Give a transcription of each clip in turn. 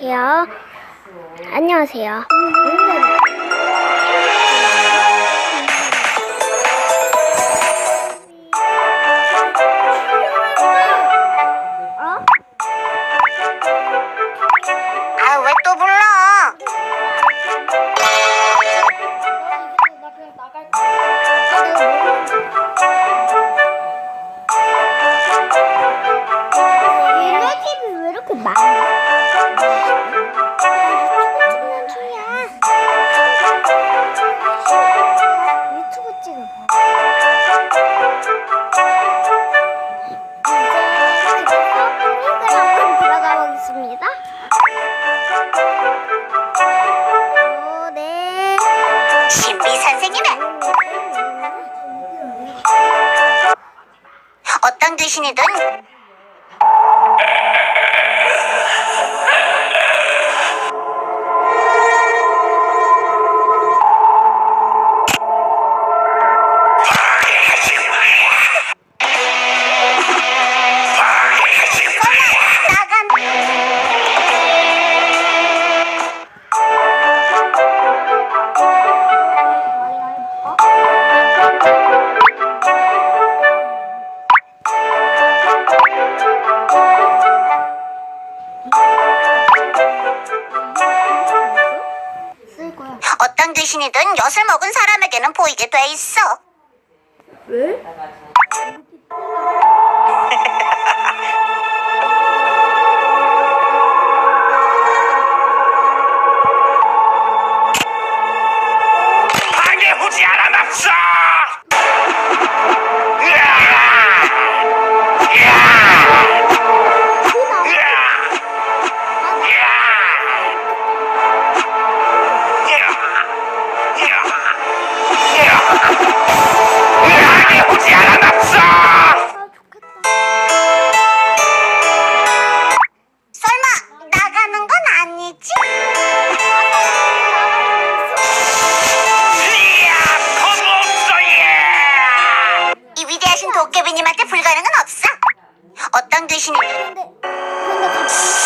안녕하세요. 안녕하세요. 어? 아, 왜또 불러? 에너지비 어떤 귀신이든 어떤 귀신이든 엿을 먹은 사람에게는 보이게 돼 있어. 왜? 어떤 귀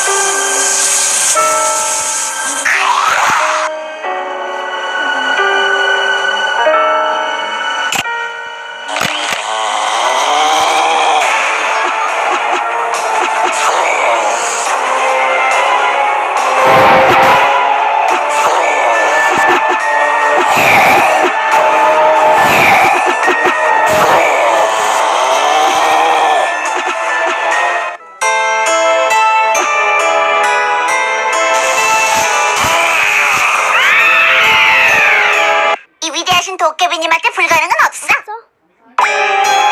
도깨비님한테 불가능은 없어.